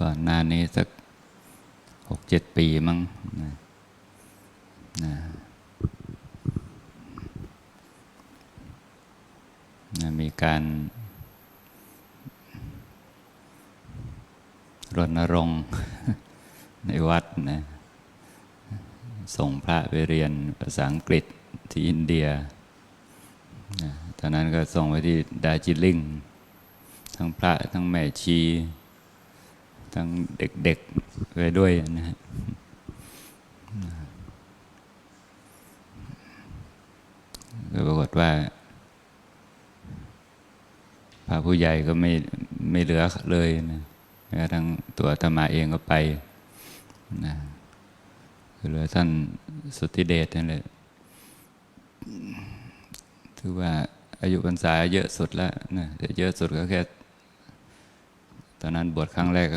ก่อนหน้านี้สักหกเจ็ดปีมั้งนะนะนะมีการรณรงค์ในวัดนะส่งพระไปเรียนภาษาอังกฤษที่อินเดียนะตอนนั้นก็ส่งไปที่ดาร์จิลิง ทั้งพระทั้งแม่ชี ทั้งเด็กๆไปด้วยนะฮะก็ปรากฏว่าพระผู้ใหญ่ก็ไม่ไม่เหลือเลยนะแม้กระทั่งตัวอาตมาเองก็ไปนะเหลือท่านสุทธิเดชนั่นแหละถือว่าอายุพรรษาเยอะสุดแล้วนะเยอะสุดก็แค่ ตอนนั้นบวชครั้งแรก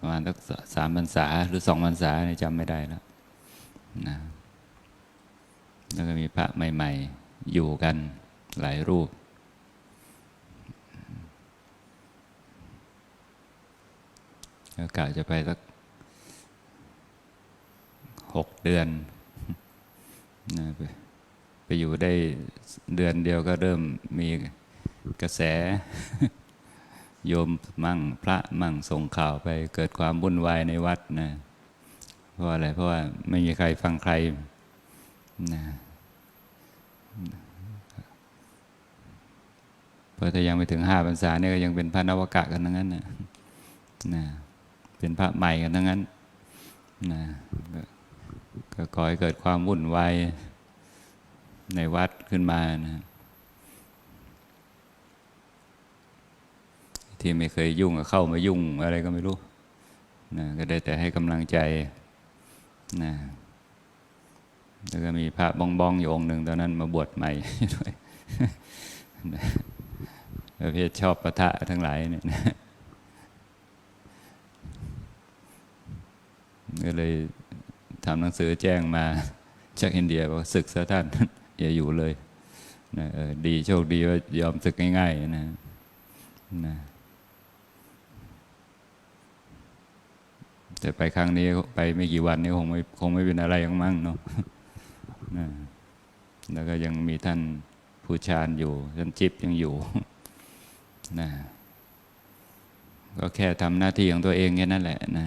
ประมาณสักสามพรรษา หรือสองพรรษาเนี่ยจำไม่ได้แล้วนะแล้วก็มีพระใหม่ ๆ อยู่กันหลายรูปก็กะจะไปสักหกเดือนนะไปไปอยู่ได้เดือนเดียวก็เริ่มมีกระแส โยมมั่งพระมั่งส่งข่าวไปเกิดความวุ่นวายในวัดนะเพราะอะไรเพราะว่าไม่มีใครฟังใครนะเพราะถ้ายังไม่ถึงห้าพรรษาเนี่ยก็ยังเป็นพระนวกะกันทั้งนั้นนะนะเป็นพระใหม่กันทั้งนั้นนะก็ก่อให้เกิดความวุ่นวายในวัดขึ้นมานะ ที่ไม่เคยยุ่งก็เข้ามายุ่งอะไรก็ไม่รู้นะก็ได้แต่ให้กำลังใจนะแล้วก็มีพระบองบองอยู่องค์หนึ่งตอนนั้นมาบวชใหม่ด้วยนะประเภทชอบประทะทั้งหลายเนี่ยนะก็เลยทำหนังสือแจ้งมาจากอินเดียบอกศึกซะท่านอย่าอยู่เลยนะดีโชคดีว่ายอมศึกง่ายๆนะนะ แต่ไปครั้งนี้ไปไม่กี่วันนี้คงไม่คงไม่เป็นอะไรยังมั่งเนาะแล้วก็ยังมีท่านผู้ชานอยู่ท่านจิบยังอยู่นะก็แค่ทำหน้าที่ของตัวเองแค่นั้นแหละนะ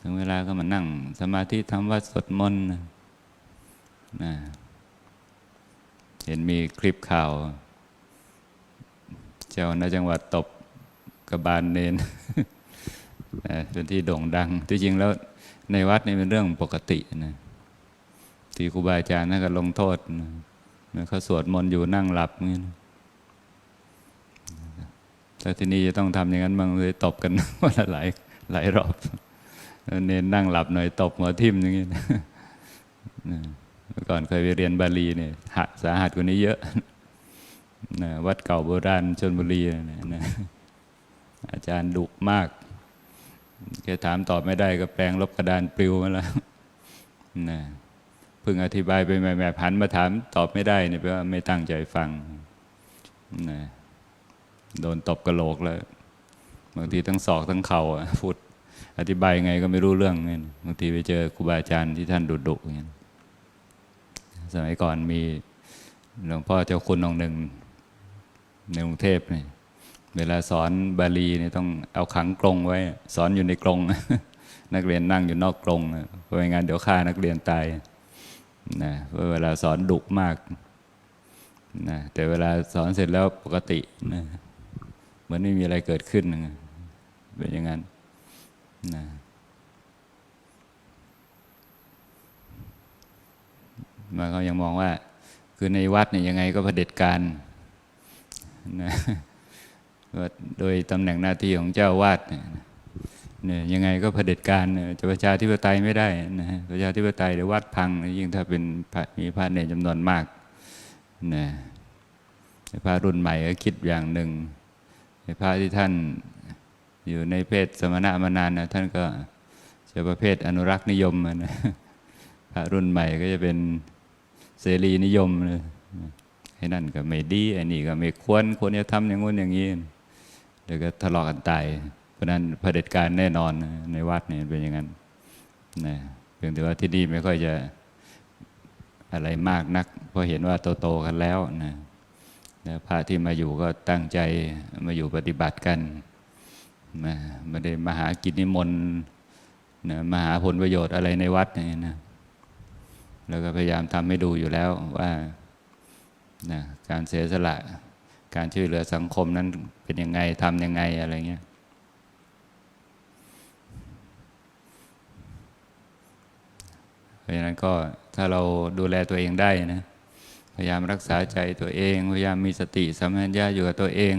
ถึงเวลาก็มานั่ง สมาธิทำวัดสวดมนต์นะเห็นมีคลิปข่าว เจ้าณจังหวัดตบกระบาลเนน เป็นที่โด่งดัง ที่จริงแล้วในวัดนี่เป็นเรื่องปกตินะที่ครูบาอาจารย์นั่นก็ลงโทษนะเมื่อเขาสวดมนต์อยู่นั่งหลับงี้นะแต่ที่นี่จะต้องทำอย่างนั้นบางเลยตบกันวันละหลายหลายรอบเน้นนั่งหลับหน่อยตบหัวทิ่มอย่างนี้นะนะเมื่อก่อนเคยไปเรียนบาลีเนี่ยหัดสาหัสกว่านี้เยอะนะวัดเก่าโบราณชนบุรีนะนะอาจารย์ดุมาก แค่ถามตอบไม่ได้ก็แปลงลบกระดานปลิวมาแล้วนะเพิ่งอธิบายไปแม่ๆผันมาถามตอบไม่ได้เนี่ยแปลว่าไม่ตั้งใจฟังนะโดนตบกระโหลกแล้ว บางทีทั้งศอกทั้งเข่าอะพูดอธิบายไงก็ไม่รู้เรื่องเงี้ยบางทีไปเจอครูบาอาจารย์ที่ท่านดุดุเงี้ยสมัยก่อนมีหลวงพ่อเจ้าคุณองค์หนึ่งในกรุงเทพเนี่ย เวลาสอนบาลีเนี่ยต้องเอาขังกรงไว้ สอนอยู่ในกรง นักเรียนนั่งอยู่นอกกรงเพราะไม่งั้นเดี๋ยวฆ่านักเรียนตายนะเพราะเวลาสอนดุมากนะแต่เวลาสอนเสร็จแล้วปกตินะเหมือนไม่มีอะไรเกิดขึ้นนะเป็นอย่างนั้นนะมาเขายังมองว่า คือในวัดเนี่ยยังไงก็เผด็จการนะ โดยตำแหน่งหน้าที่ของเจ้าวาดเนี่ยยังไงก็เผด็จการจะประชาธิปไตยไม่ได้นะฮะประชาธิปไตยเดี๋ยววัดพัง ยิ่งถ้าเป็นมีพระเนรจำนวนมากนะพระรุ่นใหม่ก็คิดอย่างหนึ่งพระที่ท่านอยู่ในเพศสมณะมานานนะท่านก็จะประเภทอนุรักษ์นิยมนะพระรุ่นใหม่ก็จะเป็นเสรีนิยมเลยไอ้นั่นก็ไม่ดีไอ้นี่ก็ไม่ควรควรจะทำอย่างงู้นอย่างนี้ ดี๋ยวก็ทะเลาะกันตาย เพราะนั้นเผด็จการแน่นอนในวัดเนี่ยเป็นอย่างนั้นนะเพียงแต่ว่าที่นี่ไม่ค่อยจะอะไรมากนัก เพราะเห็นว่าโตๆกันแล้วนะแล้วพระที่มาอยู่ก็ตั้งใจมาอยู่ปฏิบัติกันนะไม่ได้มาหากิจนิมนต์นะมาหาผลประโยชน์อะไรในวัดนี้นะแล้วก็พยายามทำให้ดูอยู่แล้วว่านะการเสียสละ การช่วยเหลือสังคมนั้นเป็นยังไงทำยังไงอะไรเงี้ยเพราะฉะนั้นก็ถ้าเราดูแลตัวเองได้นะพยายามรักษาใจตัวเอง พยายามมีสติสัมปชัญญะอยู่กับตัวเอง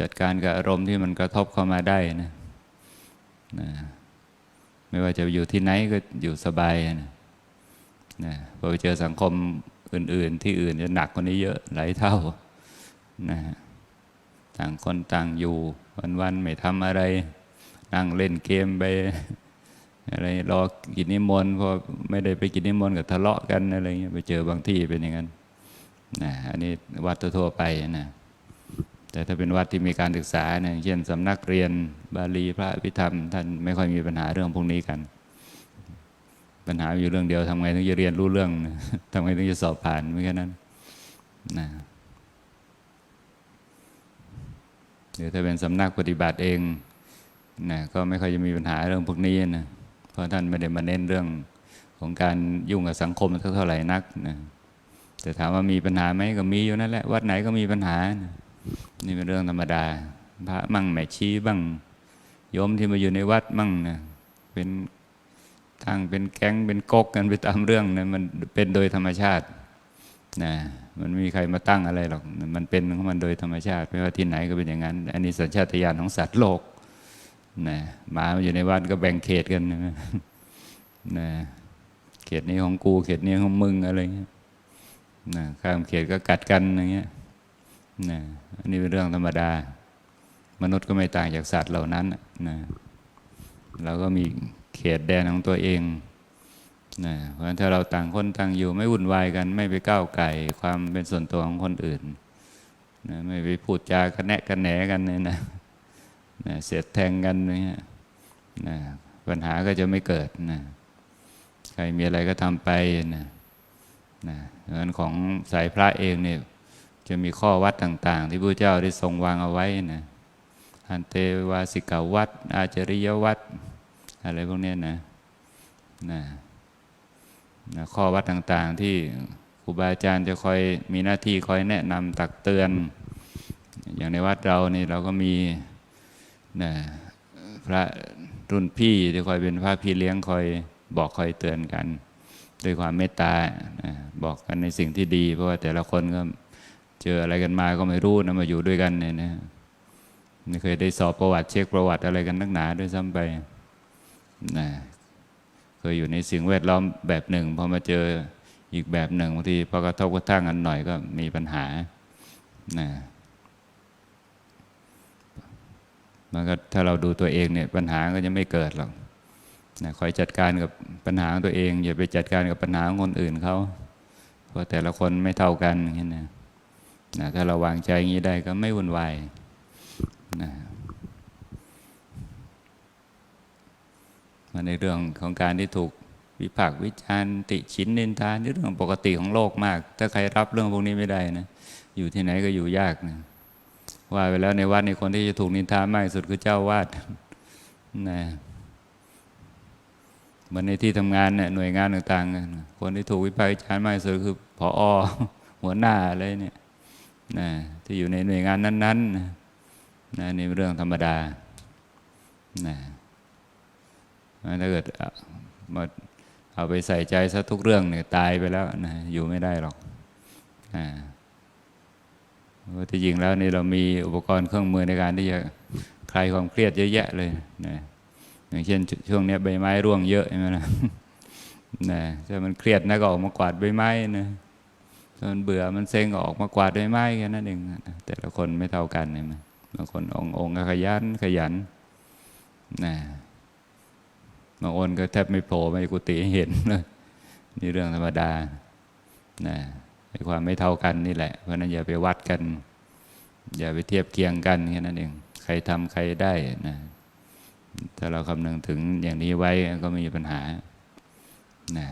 จัดการกับอารมณ์ที่มันกระทบเข้ามาได้นะนะไม่ว่าจะอยู่ที่ไหนก็อยู่สบายนะนะพอไปเจอสังคมอื่น ๆ ที่อื่นจะหนักกว่านี้เยอะหลายเท่า นะต่างคนต่างอยู่ วันๆไม่ทำอะไร นั่งเล่นเกมไปอะไรรอกินนิมนต์พอไม่ได้ไปกินนิมนต์ก็ทะเลาะกันอะไรเงี้ยไปเจอบางที่เป็นอย่างนั้นนะอันนี้วัดทั่วไปนะแต่ถ้าเป็นวัดที่มีการศึกษาเนี่ยเช่นสำนักเรียนบาลีพระพิธรรม ท่านไม่ค่อยมีปัญหาเรื่องพวกนี้กัน ปัญหาอยู่เรื่องเดียวทำไงถึงจะเรียนรู้เรื่องทำไงถึงจะสอบผ่านไม่แค่นั้นนะ หรือถ้าเป็นสำนักปฏิบัติเองนะก็ไม่ค่อยจะมีปัญหาเรื่องพวกนี้นะเพราะท่านไม่ได้มาเน้นเรื่องของการยุ่งกับสังคมเท่าไหร่นักนะแต่ถามว่ามีปัญหาไหมก็มีอยู่นั่นแหละวัดไหนก็มีปัญหานะนี่เป็นเรื่องธรรมดา พระมั่งแม่ชีบ้างโยมที่มาอยู่ในวัดมั่งนะเป็นตั้งเป็นแก๊งเป็นก๊กกันไปตามเรื่องนะมันเป็นโดยธรรมชาตินะ มันไม่มีใครมาตั้งอะไรหรอก มันเป็นของมันโดยธรรมชาติ ไม่ว่าที่ไหนก็เป็นอย่างนั้น อันนี้สัญชาตญาณของสัตว์โลกนะหมามาอยู่ในวัดก็แบ่งเขตกันนะนะเขตนี้ของกู เขตนี้ของมึงอะไรเงี้ยนะข้ามเขตก็กัดกันอย่างเงี้ยนะอันนี้เป็นเรื่องธรรมดา มนุษย์ก็ไม่ต่างจากสัตว์เหล่านั้นนะเราก็มีเขตแดนของตัวเอง นะเพราะฉะนั้นถ้าเราต่างคนต่างอยู่ไม่วุ่นวายกัน ไม่ไปก้าวไก่ความเป็นส่วนตัวของคนอื่นนะไม่ไปพูดจากระแนะกระแหนกันเนี่ยนะนะเสียดแทงกันเนี่ยนะปัญหาก็จะไม่เกิดนะใครมีอะไรก็ทำไปนะนะเพราะฉะนั้นของสายพระเองเนี่ยจะมีข้อวัดต่าง ๆ ที่พระเจ้าได้ทรงวางเอาไว้นะอันเตวาสิกาวัด อาจริยวัด อะไรพวกนี้นะนะ ข้อวัดต่างๆที่ครูบาอาจารย์จะคอยมีหน้าที่คอยแนะนำตักเตือน อย่างในวัดเรานี่เราก็มีนะพระรุ่นพี่ที่คอยเป็นพระพี่เลี้ยงคอยบอกคอยเตือนกัน ด้วยความเมตตานะบอกกันในสิ่งที่ดี เพราะว่าแต่ละคนก็เจออะไรกันมาก็ไม่รู้นะมาอยู่ด้วยกันเนี่ยนะไม่เคยได้สอบประวัติเช็คประวัติอะไรกันนักหนาด้วยซ้ำไปนะ เคยอยู่ในสิ่งแวดล้อมแบบหนึ่งพอมาเจออีกแบบหนึ่งบางทีพอกระทบกระทั่งกันหน่อยก็มีปัญหานะมันก็ถ้าเราดูตัวเองเนี่ยปัญหาก็จะไม่เกิดหรอกนะคอยจัดการกับปัญหาของตัวเอง อย่าไปจัดการกับปัญหาของคนอื่นเขาเพราะแต่ละคนไม่เท่ากันอย่างนี้นะนะถ้าเราวางใจอย่างนี้ได้ก็ไม่วุ่นวายนะมา ในเรื่องของการที่ถูกวิพากษ์วิจารณ์ติชินนินทานี่เรื่องปกติของโลกมาก ถ้าใครรับเรื่องพวกนี้ไม่ได้นะอยู่ที่ไหนก็อยู่ยากนะว่าไปแล้วในวัดในคนที่จะถูกนินทามากที่สุดคือเจ้าวาดนะเหมือนในที่ทำงานเนี่ยหน่วยงานต่างๆ คนที่ถูกวิพากษ์วิจารณ์มากที่สุดคือผอหัวหน้าอะไรเนี่ยนะที่อยู่ในหน่วยงานนั้นๆนะนี่เรื่องธรรมดานะ ถ้าเกิดมาเอาไปใส่ใจซะทุกเรื่องเนี่ยตายไปแล้วนะอยู่ไม่ได้หรอกอ่าที่จริงแล้วนี่เรามีอุปกรณ์เครื่องมือในการที่จะคลายความเครียดเยอะแยะเลยนะอย่างเช่นช่วงนี้ใบไม้ร่วงเยอะใช่ไหมนะนะถ้ามันเครียดนะก็ออกมากวาดใบไม้นะถ้ามันเบื่อมันเซ็งก็ออกมากวาดใบไม้แค่นั้นเองแต่ละคนไม่เท่ากันเห็นไหมบางคนององก็ขยันขยันนะ บางคนก็แทบไม่โผล่ไม่กุฏิเห็นเลยนี่เรื่องธรรมดานะไอ้ความไม่เท่ากันนี่แหละ เพราะนั้นอย่าไปวัดกัน อย่าไปเทียบเคียงกันแค่นั้นเอง ใครทำใครได้นะถ้าเราคำนึงถึงอย่างนี้ไว้ก็ไม่มีปัญหานะ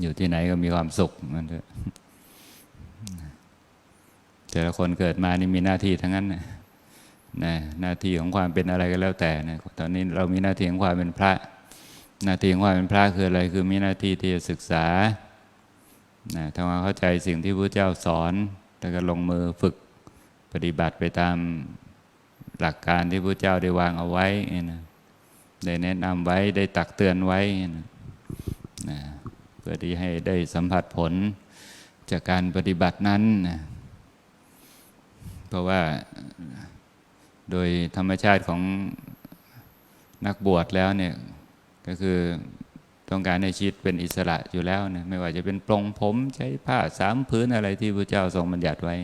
อยู่ที่ไหนก็มีความสุขมันเถอะแต่ละคนเกิดมานี่มีหน้าที่ทั้งนั้นนะ นะหน้าที่ของความเป็นอะไรก็แล้วแต่นะตอนนี้เรามีหน้าที่ของความเป็นพระ หน้าที่ของความเป็นพระคืออะไรคือมีหน้าที่ที่จะศึกษานะทำความเข้าใจสิ่งที่พระเจ้าสอน แล้วก็ลงมือฝึกปฏิบัติไปตามหลักการที่พระเจ้าได้วางเอาไว้นะได้แนะนำไว้ได้ตักเตือนไว้นะนะเพื่อที่ให้ได้สัมผัสผลจากการปฏิบัตินั้นนะเพราะว่า โดยธรรมชาติของนักบวชแล้วเนี่ยก็คือต้องการให้ชีวิตเป็นอิสระอยู่แล้วนะไม่ว่าจะเป็นปลงผมใช้ผ้าสามพื้นอะไรที่พระเจ้าทรงบัญญัติไว้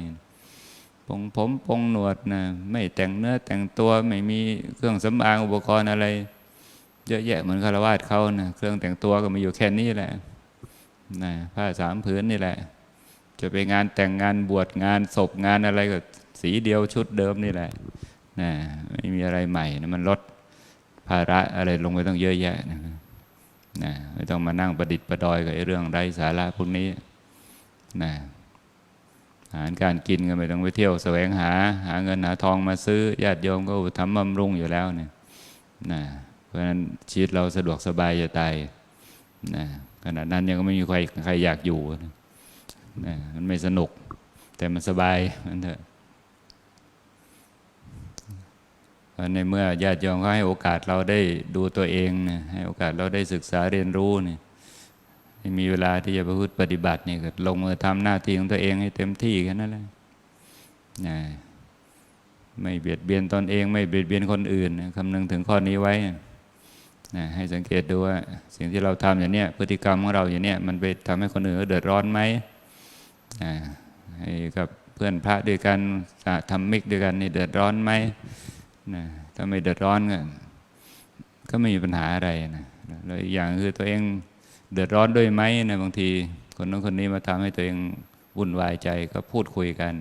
ปลงผมปลงหนวดนะไม่แต่งเนื้อแต่งตัวไม่มีเครื่องสำอางอุปกรณ์อะไร เยอะแยะเหมือนคารวาสเขานะเครื่องแต่งตัวก็มีอยู่แค่นี้แหละนะผ้าสามพื้นนี่แหละ จะไปงานแต่งงานบวชงานศพงานอะไรก็สีเดียวชุดเดิมนี่แหละ นะไม่มีอะไรใหม่นะมันลดภาระอะไรลงไปต้องเยอะแยะนะนะไม่ต้องมานั่งประดิษฐ์ประดอยกับไอ้เรื่องไร้สาระพวกนี้นะอาหารการกินก็ไม่ต้องไปเที่ยวแสวงหา หาเงินหาทองมาซื้อญาติโยมก็ทำบำรุงอยู่แล้วเนี่ยนะเพราะฉะนั้นชีวิตเราสะดวกสบายจะตายนะขณะนั้นยังไม่มีใครใครอยากอยู่นะมันไม่สนุก แต่มันสบายมันเถอะ ในเมื่อญาติโยมเขาให้โอกาสเราได้ดูตัวเองนะให้โอกาสเราได้ศึกษาเรียนรู้เนี่ยมีเวลาที่จะประพฤติปฏิบัติเนี่ยก็ลงมือทำหน้าที่ของตัวเองให้เต็มที่แค่นั้นแหละนะไม่เบียดเบียนตนเอง ไม่เบียดเบียนคนอื่นนะคำนึงถึงข้อนี้ไว้นะให้สังเกตดูว่าสิ่งที่เราทำอย่างเนี้ยพฤติกรรมของเราอย่างเนี้ยมันไปทำให้คนอื่นเขาเดือดร้อนไหมนะให้กับเพื่อนพระด้วยกันทำมิกด้วยกันนี่เดือดร้อนไหม นะถ้าไม่เดือดร้อนก็ก็ไม่มีปัญหาอะไรนะแล้วอีกอย่างคือตัวเองเดือดร้อนด้วยไหมนะบางทีคนนั้นคนนี้มาทำให้ตัวเองวุ่นวายใจก็พูดคุยกัน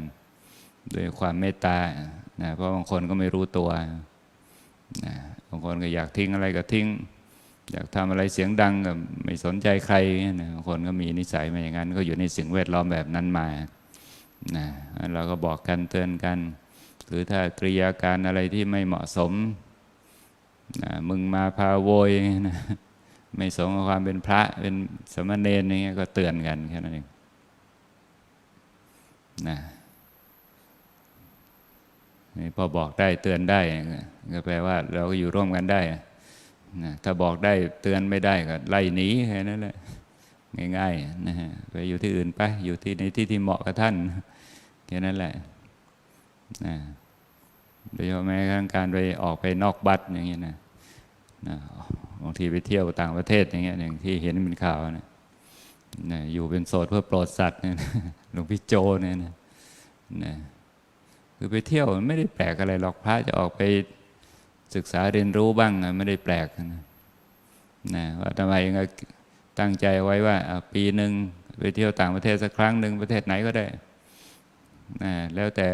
ด้วยความเมตตานะเพราะบางคนก็ไม่รู้ตัวนะบางคนก็อยากทิ้งอะไรก็ทิ้ง อยากทำอะไรเสียงดังก็ไม่สนใจใครนะบางคนก็มีนิสัยมาอย่างนั้น ก็อยู่ในสิ่งแวดล้อมแบบนั้นมานะเราก็บอกกันเตือนกัน หรือถ้ากริยาการอะไรที่ไม่เหมาะสมนะมึงมาพาโวยนะไม่สมกับความเป็นพระเป็นสมณเณรอย่างเงี้ยก็เตือนกันแค่นั้นเองนะนี่พอบอกได้เตือนได้ก็แปลว่า เราก็อยู่ร่วมกันได้นะถ้าบอกได้เตือนไม่ได้ก็ไล่หนีแค่นั้นแหละง่ายๆนะฮะไปอยู่ที่อื่นไปอยู่ที่ในที่ที่เหมาะกับท่านแค่นั้นแหละ นะโดยเฉพาะแม้กระทั่งการไปออกไปนอกบัตรอย่างเงี้ยนะนะบางทีไปเที่ยวต่างประเทศอย่างเงี้ยอย่างที่เห็นเป็นข่าวนะนะอยู่เป็นโสดเพื่อโปรดสัตว์เนี่ยหลวงพี่โจเนี่ยนะนะคือไปเที่ยวไม่ได้แปลกอะไรหรอกพระจะออกไปศึกษาเรียนรู้บ้างไม่ได้แปลกนะนะว่าทำไมเองก็ตั้งใจไว้ว่าปีหนึ่งไปเที่ยวต่างประเทศสักครั้งหนึ่งประเทศไหนก็ได้นะแล้วแต่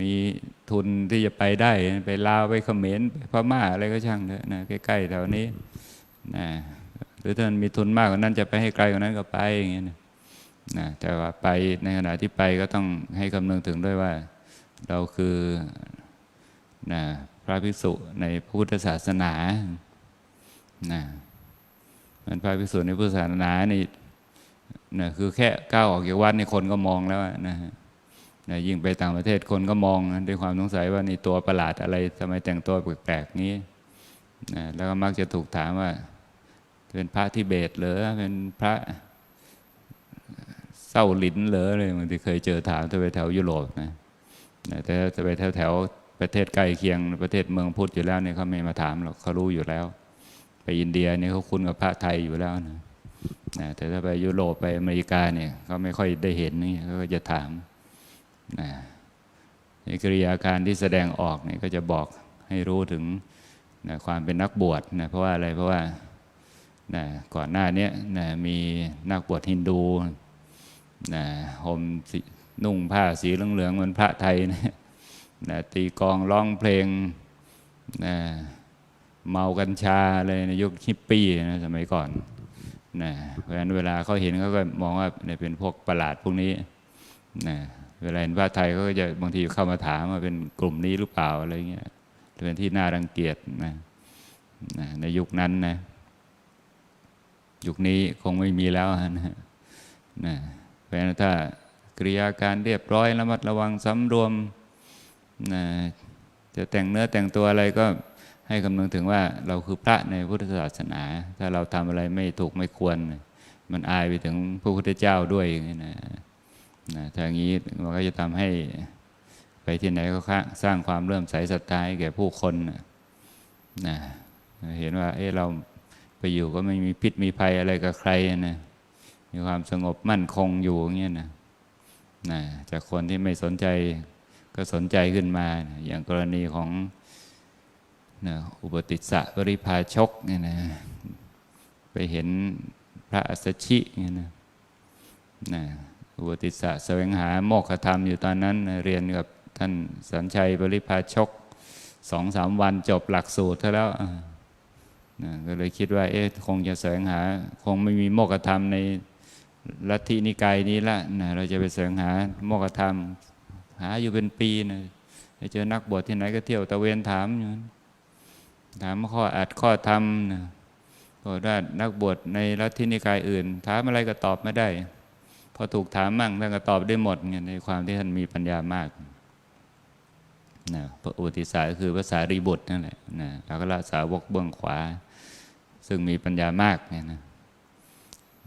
มีทุนที่จะไปได้ไปลาวไปเขมรไปพม่าอะไรก็ช่างเถอะนะใกล้ๆแถวนี้นะหรือถ้ามีทุนมากกว่านั้นจะไปให้ไกลกว่านั้นก็ไปอย่างเงี้ยนะนะแต่ว่าไปในขณะที่ไปก็ต้องให้คำนึงถึงด้วยว่า เราคือนะพระภิกษุในพุทธศาสนานะมันพระภิกษุในพุทธศาสนานี่นะคือแค่ก้าวออกจากวัดในคนก็มองแล้วนะฮะ นะยิ่งไปต่างประเทศคนก็มองด้วยความสงสัยว่านี่ตัวประหลาดอะไรทำไมแต่งตัวแปลกๆนี้นะแล้วก็มักจะถูกถามว่า เป็นพระทิเบตหรือเป็นพระเศร้าลิ้นเหรืออะไรบางทีเคยเจอถามจะไปแถวยุโรปนะแต่จะไปแถวแถวประเทศใกล้เคียงประเทศเมืองพุทธอยู่แล้วเนี่ยเขาไม่มาถามหรอกเขารู้อยู่แล้ว ไปอินเดียเนี่ยเขาคุ้นกับพระไทยอยู่แล้วนะนะแต่ถ้าไปยุโรปไปอเมริกาเนี่ยเขาไม่ค่อยได้เห็นนี่เขาก็จะถาม นะในกิริยาการที่แสดงออกเนี่ยก็จะบอกให้รู้ถึงนะความเป็นนักบวชนะเพราะว่าอะไรเพราะว่านะก่อนหน้านี้นะมีนักบวชฮินดูนะห่มนุ่งผ้าสีเหลืองๆเหมือนพระไทยนะนะตีกองร้องเพลงนะเมากัญชาเลยในยุคฮิปปี้นะสมัยก่อนนะเพราะฉะนั้นเวลาเขาเห็นเขาก็มองว่าเนี่ยเป็นพวกประหลาดพวกนี้นะ เวลาเห็นพระไทยเขาก็จะบางทีเข้ามาถามว่าเป็นกลุ่มนี้หรือเปล่าอะไรเงี้ยเป็นที่น่ารังเกียจนะนะในยุคนั้นนะ ยุคนี้คงไม่มีแล้วนะนะเพราะฉะนั้นถ้ากริยาการเรียบร้อยระมัดระวังสำรวมนะจะแต่งเนื้อแต่งตัวอะไรก็ให้คำนึงถึงว่าเราคือพระในพุทธศาสนา ถ้าเราทำอะไรไม่ถูกไม่ควร มันอายไปถึงพระพุทธเจ้าด้วยอย่างนี้นะ นะถ้าอย่างนี้มันก็จะทำให้ไปที่ไหนก็สร้างความเริ่มใสศรัทธาให้แก่ผู้คนนะนะเห็นว่าเออเราไปอยู่ก็ไม่มีพิษมีภัยอะไรกับใครนะมีความสงบมั่นคงอยู่อย่างเงี้ยนะนะจากคนที่ไม่สนใจก็สนใจขึ้นมา อย่างกรณีของนะอุปติสสะปริภาชกเนี่ยนะไปเห็นพระอัสสชิเนี่ยนะนะ อุปติสสะแสวงหาโมกขธรรมอยู่ตอนนั้นเรียนกับท่านสัญชัยปริภาชกสองสามวันจบหลักสูตรแล้วนะก็เลยคิดว่า เอ๊ะคงจะแสวงหา คงไม่มีโมกขธรรมในลัทธินิกายนี้ละนะเราจะไปแสวงหาโมกขธรรม หาอยู่เป็นปีนะไปเจอนักบวชที่ไหนก็เที่ยวตะเวนถามอยู่ถามข้ออัดข้อธรรมนะบอกว่านักบวชในลัทธินิกายอื่น ถามอะไรก็ตอบไม่ได้ พอถูกถามมั่งท่านก็ตอบได้หมดเนี่ยในความที่ท่านมีปัญญามากนะพระอุติสาก็คือภาษารีบุตรนั่นแหละนะอัครสาวกเบื้องขวา ซึ่งมีปัญญามากเนี่ยนะ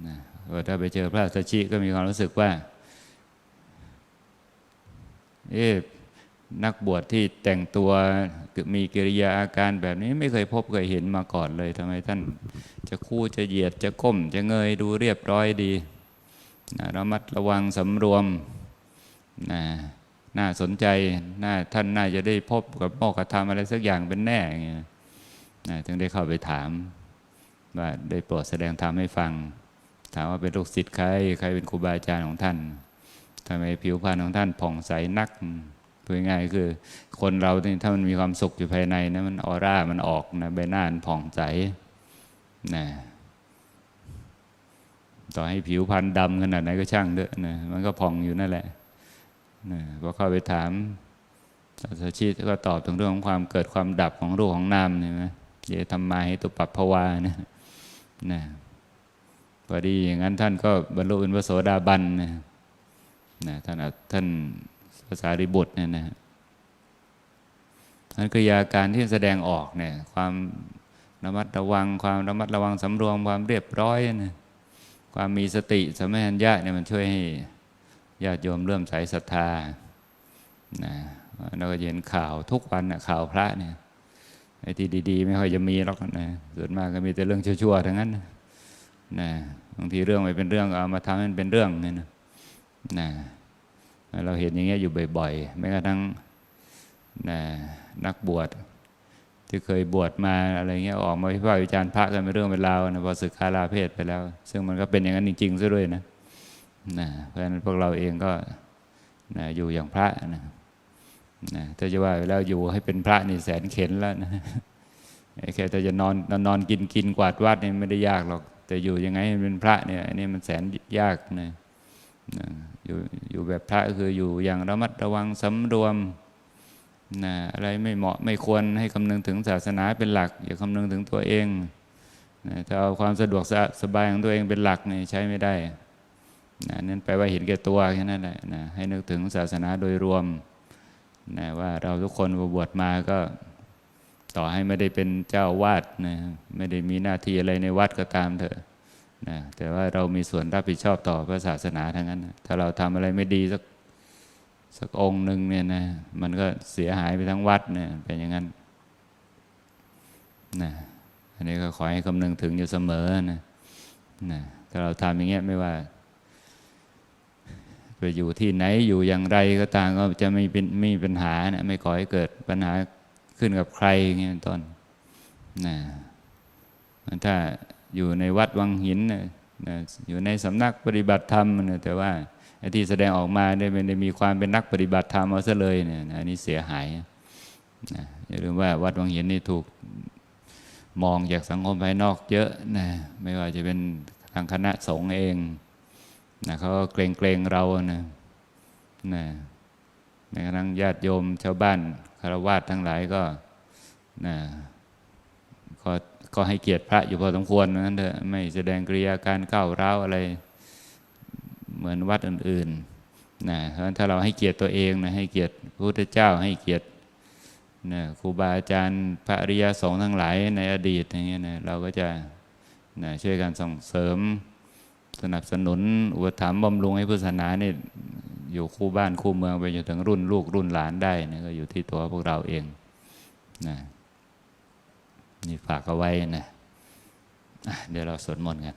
นะพอถ้าไปเจอพระสัชชิก็มีความรู้สึกว่า เอ๊ะนักบวชที่แต่งตัวมีกิริยาอาการแบบนี้ไม่เคยพบเคยเห็นมาก่อนเลยทำไมท่านจะคู่จะเหยียดจะก้ม จะเงยดูเรียบร้อยดี นะระมัดระวังสำรวมนะน่าสนใจน่าท่านน่าจะได้พบกับโมกขธรรมอะไรสักอย่างเป็นแน่อย่างเงี้ยนะถึงได้เข้าไปถาม ว่าได้โปรดแสดงธรรมให้ฟัง ถามว่าเป็นลูกศิษย์ใคร ใครเป็นครูบาอาจารย์ของท่านทำไมผิวพรรณของท่านผ่องใสนักพูดง่ายคือ คนเราถ้ามันมีความสุขอยู่ภายในนะมันออร่ามันออกนะใบหน้ามันผ่องใสนะ ต่อให้ผิวพรรณดำขนาดไหนก็ช่างเถอะนะมันก็ผ่องอยู่นั่นแหละนะพอเข้าไปถามสัชชีก็ตอบถึงเรื่องของความเกิดความดับของรูปของนามเห็นไหมเยธรรมาให้ตุปัปภวานะนะพอดีอย่างนั้นท่านก็บรรลุเป็นพระโสดาบันนะนะท่านท่านภาษาริบุตรเนี่ยนะนั่นคือยาการที่แสดงออกเนี่ยความระมัดระวังความระมัดระวังสำรวมความเรียบร้อยนะ ความมีสติสมัญญะเนี่ยมันช่วยให้ญาติโยมเริ่มใส่ศรัทธานะเราก็เห็นข่าวทุกวันนะข่าวพระเนี่ยไอ้ที่ดี ๆ ไม่ค่อยจะมีหรอกนะส่วนมากก็มีแต่เรื่องชั่วๆทั้งนั้นนะบางทีเรื่องไม่เป็นเรื่องเอามาทำให้มันเป็นเรื่องนี่นะนะเราเห็นอย่างเงี้ยอยู่บ่อยๆแม้กระทั่งนะนักบวช ที่เคยบวชมาอะไรเงี้ยออกมาพิพากษ์วิจารณ์พระกันเป็นเรื่องเป็นราวนะพอศึกคาลาเพศไปแล้ว ซึ่งมันก็เป็นอย่างนั้นจริงๆซะด้วยนะนะเพราะฉะนั้นพวกเราเองก็นะอยู่อย่างพระนะนะถ้าจะว่าแล้วอยู่ให้เป็นพระนี่แสนเข็นแล้วนะแค่ถ้าจะนอนนอนกินกินกวาดวัดนี่ไม่ได้ยากหรอก แต่อยู่ยังไงให้เป็นพระเนี่ยอันนี้มันแสนยากนะนะอยู่อยู่แบบพระก็คืออยู่อย่างระมัดระวังสำรวม นะอะไรไม่เหมาะไม่ควรให้คำนึงถึงศาสนาเป็นหลัก อย่าคำนึงถึงตัวเองนะถ้าเอาความสะดวกสบายของตัวเองเป็นหลักนี่ใช้ไม่ได้นะนั่นแปลว่าเห็นแก่ตัวแค่นั้นแหละนะให้นึกถึงศาสนาโดยรวมนะว่าเราทุกคนบวชมาก็ต่อให้ไม่ได้เป็นเจ้าวาดนะไม่ได้มีหน้าที่อะไรในวัดก็ตามเถอะนะแต่ว่าเรามีส่วนรับผิดชอบต่อพระศาสนาทั้งนั้น ถ้าเราทำอะไรไม่ดีสัก สักองค์หนึ่งเนี่ยนะมันก็เสียหายไปทั้งวัดเนี่ยเป็นอย่างนั้นนะอันนี้ก็ขอให้คำนึงถึงอยู่เสมอนะนะถ้าเราทำอย่างเงี้ยไม่ว่าไปอยู่ที่ไหนอยู่อย่างไรก็ตามก็จะไม่เป็นไม่มีปัญหานะไม่ขอให้เกิดปัญหาขึ้นกับใครอย่างเงี้ยต้นนะถ้าอยู่ในวัดวังหินนะอยู่ในสำนักปฏิบัติธรรมนะแต่ว่า ที่แสดงออกมาเนี่ยม่ได้มีความเป็นนักปฏิบัติธรรมเอาซะเลยเนี่ยอันนี้เสียหายนะอย่าลืมว่าวัดวังหินนี่ถูกมองจากสังคมภายนอกเยอะนะไม่ว่าจะเป็นทางคณะสงฆ์เองนะเขาก็เกรงเกรงๆเรานะนะแม้กระทั่งญาติโยมชาวบ้านคารวะทั้งหลายก็นะก็ก็ให้เกียรติพระอยู่พอสมควรนกันเถอะไม่แสดงกริยาการก้าวร้าวอะไร เหมือนวัดอื่นๆนะเพราะฉะนั้นถ้าเราให้เกียรติตัวเองนะให้เกียรติพระพุทธเจ้า ให้เกียรตินะครูบาอาจารย์พระอริยสงฆ์ทั้งหลายในอดีตอย่างเงี้ยนะเราก็จะนะช่วยกันส่งเสริมสนับสนุนอุปถัมภ์บำรุงให้พุทธศาสนาเนี่ยอยู่คู่บ้านคู่เมืองไปจนถึงรุ่นลูกรุ่นหลานได้นะก็อยู่ที่ตัวพวกเราเองนะนี่ฝากเอาไว้นะะเดี๋ยวเราสวดมนต์กัน